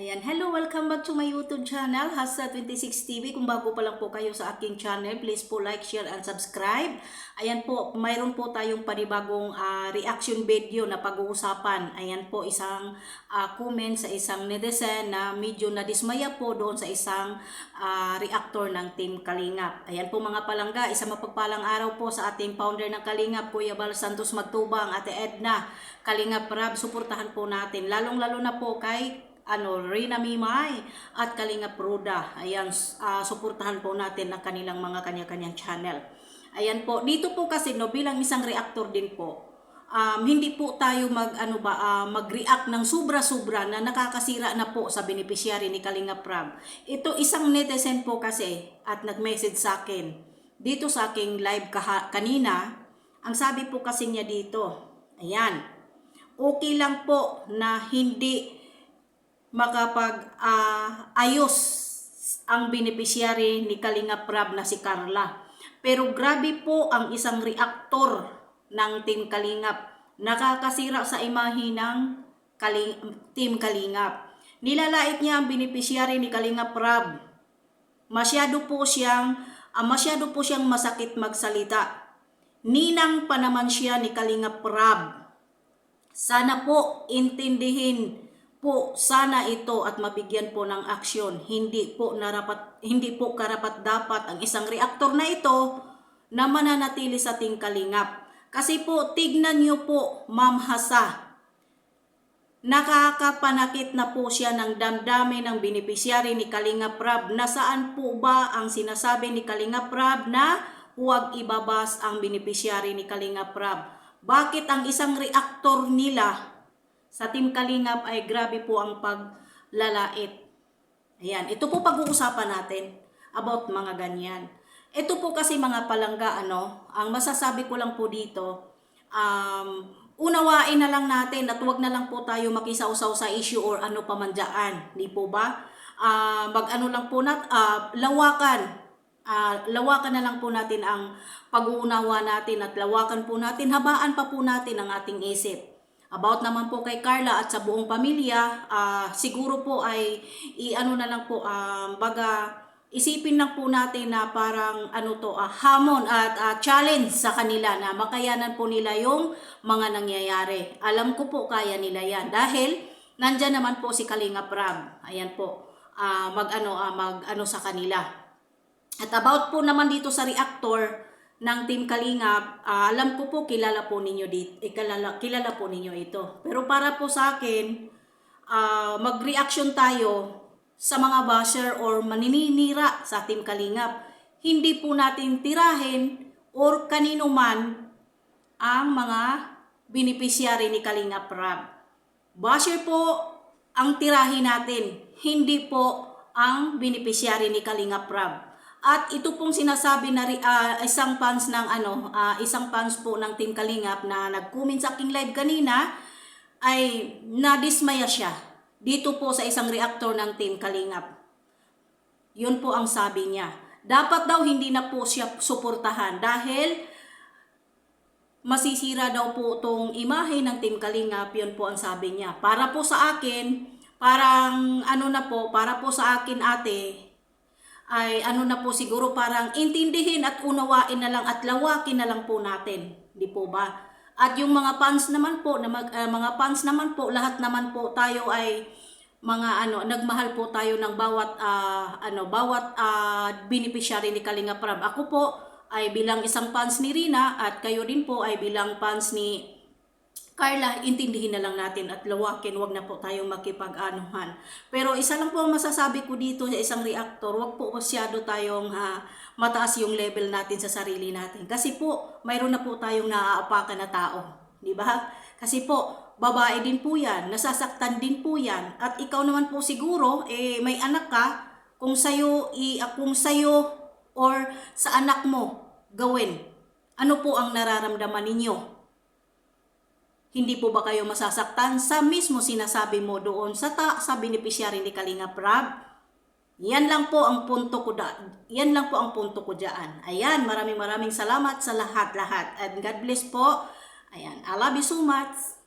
Ayan, hello, welcome back to my YouTube channel, Hasa26 TV. Kung bago pa lang po kayo sa aking channel, please po like, share, and subscribe. Ayan po, mayroon po tayong panibagong ah, reaction video na pag-uusapan. Ayan po, isang ah, comment sa isang netizen na medyo nadismaya po doon sa isang ah, reactor ng Team Kalingap. Ayan po mga palangga, isang mapagpalang araw po sa ating founder ng Kalingap, Kuya Bal Santos Magtubang, Ate Edna, Kalingap Rab, suportahan po natin. Lalong-lalo na po kay ano, Rina Mimay at Kalinga Pruda. Ayan, ah, suportahan po natin ang kanilang mga kanya-kanyang channel. Ayan po, dito po kasi no, bilang isang reactor din po, um, hindi po tayo mag, ano ba, ah, mag-react ng sobra-sobra na nakakasira na po sa beneficiary ni Kalinga Prab. Ito isang netizen po kasi at nag-message sa akin dito sa aking live kanina, ang sabi po kasi niya dito, ayan, okay lang po na hindi makapag ah, ayos ang beneficiary ni Kalinga Prab na si Carla. Pero grabe po ang isang reaktor ng Team Kalingap. Nakakasira sa imahe ng Kaling- Team Kalingap. Nilalait niya ang beneficiary ni Kalinga Prab. Masyado po siyang ah, masyado po siyang masakit magsalita. Ninang pa naman siya ni Kalinga Prab. Sana po intindihin po sana ito at mabigyan po ng aksyon. Hindi po narapat hindi po karapat dapat ang isang reaktor na ito na mananatili sa ting kalingap. Kasi po tignan niyo po Ma'am Hasa. Nakakapanakit na po siya ng damdamin ng beneficiary ni Kalinga Prab. Nasaan po ba ang sinasabi ni Kalinga Prab na huwag ibabas ang beneficiary ni Kalinga Prab? Bakit ang isang reaktor nila sa Team Kalingap ay grabe po ang paglalait. Ayan, ito po pag-uusapan natin about mga ganyan. Ito po kasi mga palangga, ano, ang masasabi ko lang po dito, um, unawain na lang natin at huwag na lang po tayo makisausaw sa issue or ano pa man dyan. Di po ba? Ah, mag-ano lang po nat, ah, lawakan. Ah, lawakan na lang po natin ang pag-uunawa natin at lawakan po natin, habaan pa po natin ang ating isip. About naman po kay Carla at sa buong pamilya, ah, siguro po ay i-ano na lang po, um, baga isipin lang po natin na parang ano to, ah, hamon at ah, challenge sa kanila na makayanan po nila yung mga nangyayari. Alam ko po kaya nila yan dahil nandyan naman po si Kalinga Prab. Ayan po, ah, mag-ano, ah, mag-ano sa kanila. At about po naman dito sa reactor, ng Team Kalingap, ah, alam ko po kilala po ninyo dito, eh, kilala, kilala po ninyo ito. Pero para po sa akin, ah, mag-reaction tayo sa mga basher or maninira sa Team Kalingap. Hindi po natin tirahin or kanino man ang mga beneficiary ni Kalingap Rab. Basher po ang tirahin natin, hindi po ang beneficiary ni Kalingap Rab. At ito pong sinasabi na ah, isang fans ng ano, ah, isang fans po ng Team Kalingap na nag-comment sa aking live kanina ay nadismaya siya dito po sa isang reactor ng Team Kalingap. Yun po ang sabi niya. Dapat daw hindi na po siya suportahan dahil masisira daw po tong imahe ng Team Kalingap, yun po ang sabi niya. Para po sa akin, parang ano na po, para po sa akin ate, ay ano na po siguro parang intindihin at unawain na lang at lawakin na lang po natin. Di po ba? At yung mga fans naman po, na mag, ah, mga fans naman po, lahat naman po tayo ay mga ano, nagmahal po tayo ng bawat ah, ano, bawat ah, beneficiary ni Kalinga Prab. Ako po ay bilang isang fans ni Rina at kayo din po ay bilang fans ni Carla, intindihin na lang natin at lawakin, wag na po tayong makipag-anuhan. Pero isa lang po ang masasabi ko dito sa isang reactor, wag po masyado tayong ha, mataas yung level natin sa sarili natin. Kasi po, mayroon na po tayong naaapakan na tao. Di ba? Kasi po, babae din po yan, nasasaktan din po yan. At ikaw naman po siguro, eh, may anak ka, kung sa'yo, i, kung sa'yo or sa anak mo gawin, ano po ang nararamdaman ninyo? Hindi po ba kayo masasaktan sa mismo sinasabi mo doon sa ta sa beneficiary ni Kalinga Prab? Yan lang po ang punto ko da yan lang po ang punto ko diyan. Ayan, maraming maraming salamat sa lahat-lahat. And God bless po. Ayan, I love you so much.